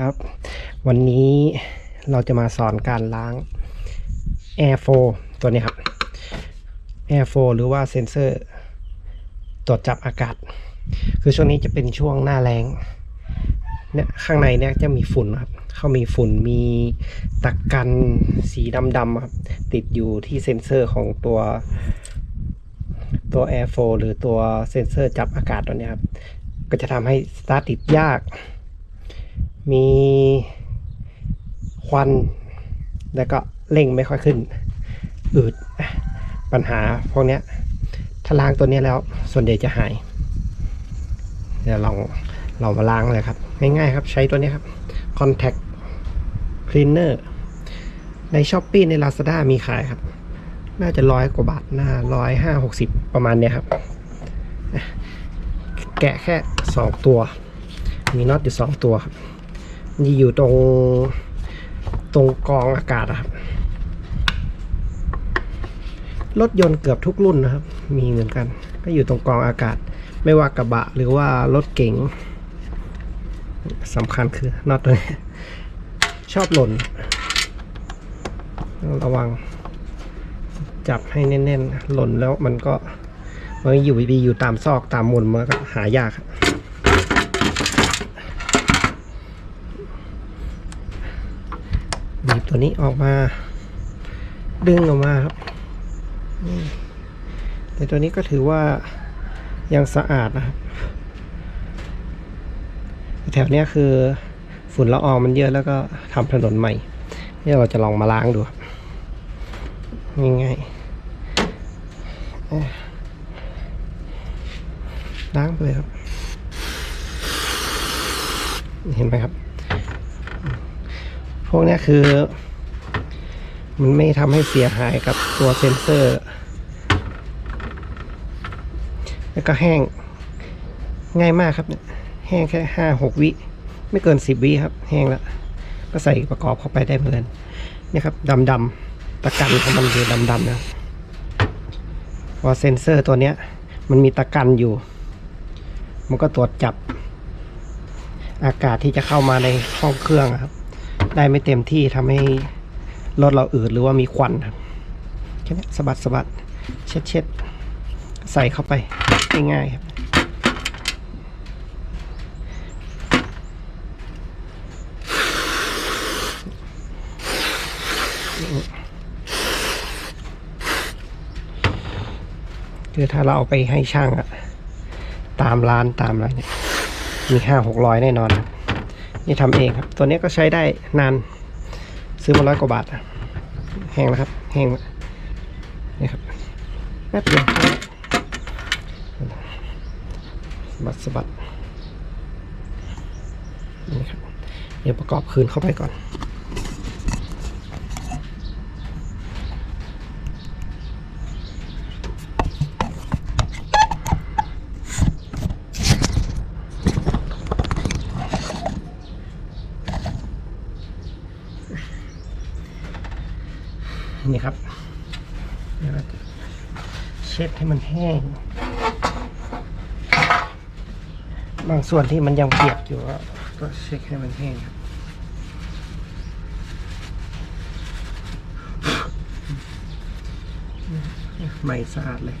ครับ วันนี้เราจะมาสอนการล้าง Air 4ตัวนี้ครับ Air 4หรือว่าเซนเซอร์ ตรวจจับอากาศ คือช่วงนี้จะเป็นช่วงหน้าแรงเนี่ยข้างในเนี่ยจะมีฝุ่นครับ เขามีฝุ่นมีตะกันสีดำๆครับ ติดอยู่ที่เซนเซอร์ของตัวตัว Air 4หรือตัวเซนเซอร์จับอากาศตัวนี้ครับ ก็จะทำให้สตาร์ทติดยาก มีควัน แล้วก็เร่งไม่ค่อยขึ้น อืดปัญหาพวกนี้ถ้าล้างตัวนี้แล้วส่วนใหญ่จะหาย เดี๋ยวลองเรามาล้างเลยครับ ง่ายๆครับใช้ตัวนี้ครับ Contact Cleaner ใน s h อ p e e ใน Lazada มีขายครับ น่าจะร้อยกว่าบาทน่าร้อยห้าหกสิบประมาณเนี้ยครับ แกะแค่สองตัว มีน็อตอยู่สองตัวครับ นี่อยู่ตรงตรงกองอากาศครับ รถยนต์เกือบทุกรุ่นนะครับ มีเหมือนกัน ก็อยู่ตรงกองอากาศ ไม่ว่ากระบะหรือว่ารถเก๋งสำคัญคือน็อตตัวนี้ชอบหล่น ระวัง จับให้แน่นๆ หล่นแล้วมันก็มันอยู่ดีอยู่ตามซอกตามมุมมันก็หายากครับ บีบ ตัวนี้ออกมา ดึงออกมาครับแต่ตัวนี้ก็ถือว่ายังสะอาดนะครับ แถวเนี้ยคือฝุ่นละอองมันเยอะแล้วก็ทำถนนใหม่นี่เราจะลองมาล้างดูครัง่ายๆล้างไปเลยครับ เห็นไหมครับ พวกนี้คือ มันไม่ทำให้เสียหายกับตัวเซนเซอร์ แล้วก็แห้งง่ายมากครับเนี่ยแห้งแค่ห้าหกวิ ไม่เกินสิบวิครับ แห้งแล้วก็ใส่ประกอบเข้าไปได้เหมือนนี่ครับดำดำตะกันของมันคือดำดำนะพราเซนเซอร์ตัวเนี้ย มันมีตะกันอยู่ มันก็ตรวจจับอากาศที่จะเข้ามาในห้องเครื่องครับ ได้ไม่เต็มที่ทำให้รถเราอืดหรือว่ามีควันครับแค่นี้สะบัดสะบัดเช็ดเช็ดใส่เข้าไปง่ายๆครับคือถ้าเราเอาไปให้ช่างอะตามร้านตามอะไรเนี่ยมีห้าหกร้อยแน่นอนครับ นี่ทำเองครับ ตัวนี้ก็ใช้ได้นาน ซื้อมาร้อยกว่าบาทอะแห้งแล้วครับ แห้งนี่ครับแป๊บเดียวสบัดสะบัดนี่ครับเดี๋ยวประกอบคืนเข้าไปก่อน นี่ครับเช็ดให้มันแห้ง บางส่วนที่มันยังเปียกอยู่ก็เช็ดให้มันแห้งครับใหม่สะอาดเลย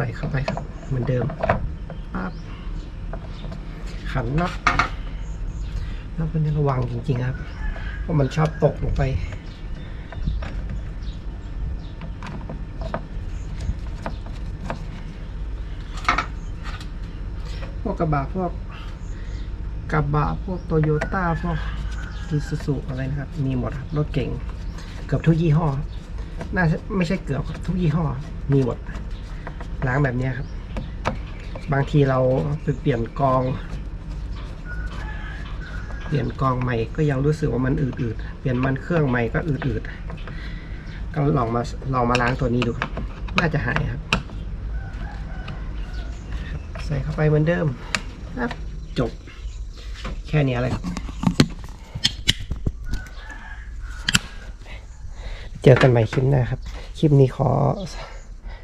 ใส่เข้าไปครับ เหมือนเดิมปั๊บขันน็อตน็อตเป็นระวังจริง ๆ ครับ เพราะมันชอบตกลงไปพวกกระบะพวกกระบะพวกโตโยต้าพวกอีซูซูอะไรนะครับ มีหมดครับรถเก่ง เกือบทุกยี่ห้อน่าจะไม่ใช่เกือบครับทุกยี่ห้อ มีหมด ล้างแบบนี้ครับ บางทีเราไปเปลี่ยนกอง เปลี่ยนกองใหม่ก็ยังรู้สึกว่ามันอืดๆ เปลี่ยนมันเครื่องใหม่ก็อืดๆ ก็ลองมาลองมาล้างตัวนี้ดูครับ น่าจะหายครับ ใส่เข้าไปเหมือนเดิมครับจบ แค่นี้เลยครับเจอกันใหม่คลิปหน้าครับ คลิปนี้ขอ